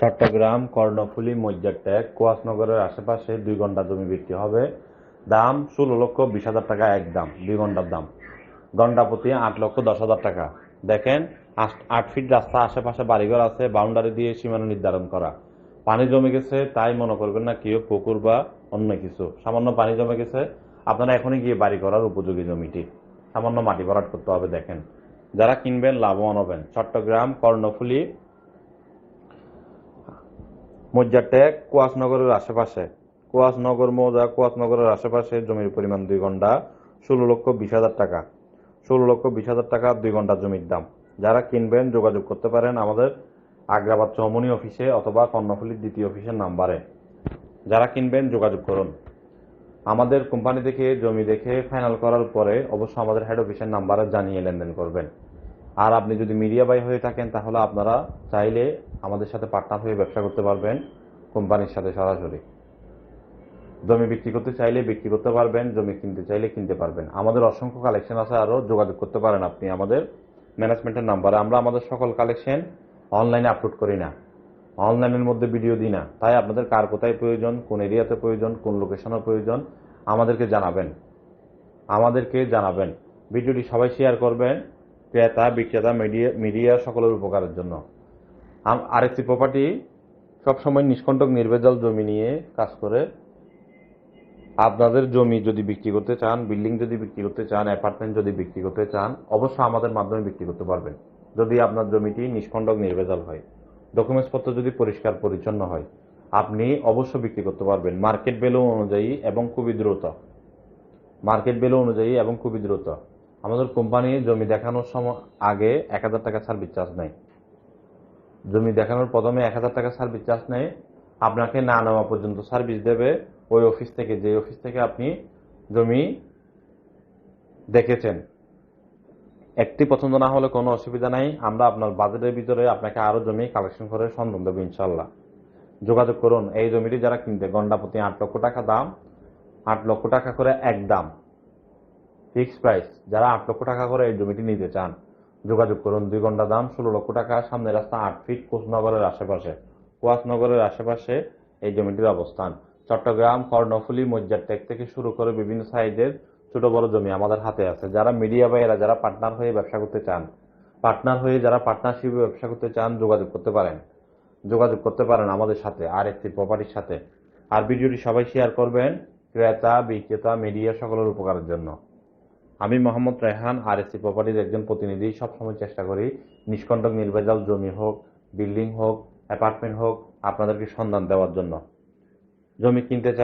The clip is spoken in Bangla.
চট্টগ্রাম, কর্ণফুলী, মজ্জারটেক, কুয়াশনগরের আশেপাশে দুই ঘণ্টা জমি বিক্রি হবে। দাম ষোলো লক্ষ বিশ হাজার টাকা এক দাম দুই ঘণ্টার দাম। ঘণ্টা প্রতি আট লক্ষ দশ হাজার টাকা। দেখেন আট ফিট রাস্তা, আশেপাশে বাড়িঘর আছে, বাউন্ডারি দিয়ে সীমানা নির্ধারণ করা। পানি জমে গেছে, তাই মনে করবেন না কেউ পুকুর বা অন্য কিছু। সামান্য পানি জমে গেছে, আপনারা এখনই গিয়ে বাড়ি করার উপযোগী জমিটি। সামান্য মাটি ভরাট করতে হবে, দেখেন। যারা কিনবেন, লাভবান হবেন। চট্টগ্রাম, কর্ণফুলী মজ্জাটেক কুয়াশনগরের আশেপাশে। কুয়াশনগর মৌজা, কুয়াশনগরের আশেপাশে জমির পরিমাণ দুই ঘণ্টা, ষোলো লক্ষ বিশ হাজার টাকা। ষোলো লক্ষ বিশ হাজার টাকা দুই ঘণ্টা জমির দাম। যারা কিনবেন, যোগাযোগ করতে পারেন আমাদের আগ্রাবাদ চৌমনি অফিসে অথবা কর্ণফুলির দ্বিতীয় অফিসের নাম্বারে। যারা কিনবেন, যোগাযোগ করুন। আমাদের কোম্পানি থেকে জমি দেখে ফাইনাল করার পরে অবশ্য আমাদের হেড অফিসের নাম্বারে জানিয়ে লেনদেন করবেন। আর আপনি যদি মিডিয়া বাই হয়ে থাকেন, তাহলে আপনারা চাইলে আমাদের সাথে পার্টনার হয়ে ব্যবসা করতে পারবেন কোম্পানির সাথে সরাসরি। জমি বিক্রি করতে চাইলে বিক্রি করতে পারবেন, জমি কিনতে চাইলে কিনতে পারবেন। আমাদের অসংখ্য কালেকশন আছে আরও যোগাযোগ করতে পারেন আপনি আমাদের ম্যানেজমেন্টের নাম্বারে আমরা আমাদের সকল কালেকশন অনলাইনে আপলোড করি না। অনলাইনের মধ্যে ভিডিও দিই না। তাই আপনাদের কার কোথায় প্রয়োজন, কোন এরিয়াতে প্রয়োজন, কোন লোকেশনের প্রয়োজন, আমাদেরকে জানাবেন। আমাদেরকে জানাবেন। ভিডিওটি সবাই শেয়ার করবেন। ক্রেতা, বিক্রেতা মিডিয়া মিডিয়া সকলের উপকারের জন্য। আরেকটি প্রপার্টি সবসময় নিষ্কণ্টক নির্ভেজাল জমি নিয়ে কাজ করে। আপনাদের জমি যদি বিক্রি করতে চান বিল্ডিং যদি বিক্রি করতে চান অ্যাপার্টমেন্ট যদি বিক্রি করতে চান, অবশ্যই আমাদের মাধ্যমে বিক্রি করতে পারবেন। যদি আপনার জমিটি নিষ্কণ্টক নির্ভেজাল হয়। ডকুমেন্টসপত্র যদি পরিষ্কার, পরিচ্ছন্ন হয়, আপনি অবশ্য বিক্রি করতে পারবেন। মার্কেট ভ্যালু অনুযায়ী এবং খুবই দ্রুত। মার্কেট ভ্যালু অনুযায়ী এবং খুবই দ্রুত। আমাদের কোম্পানি জমি দেখানোর সময় আগে এক হাজার টাকা সার্ভিস চার্জ নেয়। জমি দেখানোর প্রথমে এক হাজার টাকা সার্ভিস চার্জ নেয়। আপনাকে না নেওয়া পর্যন্ত সার্ভিস দেবে ওই অফিস থেকে যে অফিস থেকে আপনি জমি দেখেছেন। একটি পছন্দ না হলে কোনো অসুবিধা নাই। আমরা আপনার বাজেটের ভিতরে আপনাকে আরও জমি কালেকশন করে সন্ধান দেবো ইনশাল্লাহ যোগাযোগ করুন। এই জমিটি যারা কিনতে গন্ডা প্রতি আট লক্ষ টাকা দাম, আট লক্ষ টাকা করে এক দাম। Fix price. যারা আট লক্ষ টাকা করে এই জমিটি নিতে চান, যোগাযোগ করুন, দুই ঘণ্টা দাম, ষোলো লক্ষ টাকা সামনের রাস্তা আট ফিট কোচনগরের আশেপাশে। কুয়াশনগরের আশেপাশে এই জমিটির অবস্থান। চট্টগ্রাম কর্ণফুলী মজ্জারটেক থেকে শুরু করে বিভিন্ন সাইজের ছোট বড় জমি আমাদের হাতে আছে। যারা মিডিয়া বাইরা যারা পার্টনার হয়ে ব্যবসা করতে চান, পার্টনার হয়ে যারা পার্টনারশিপে ব্যবসা করতে চান, যোগাযোগ করতে পারেন। যোগাযোগ করতে পারেন আমাদের সাথে আর একটি প্রপার্টির সাথে। আর ভিডিওটি সবাই শেয়ার করবেন ক্রেতা, বিক্রেতা, মিডিয়া, সকলের উপকারের জন্য। আমি মোহাম্মদ রেহান, আর এসি প্রপার্টির একজন প্রতিনিধি। সবসময় চেষ্টা করি নিষ্কণ্টক নির্ভেজাল জমি হোক, বিল্ডিং হোক, অ্যাপার্টমেন্ট হোক, আপনাদেরকে সন্ধান দেওয়ার জন্য। জমি কিনতে চান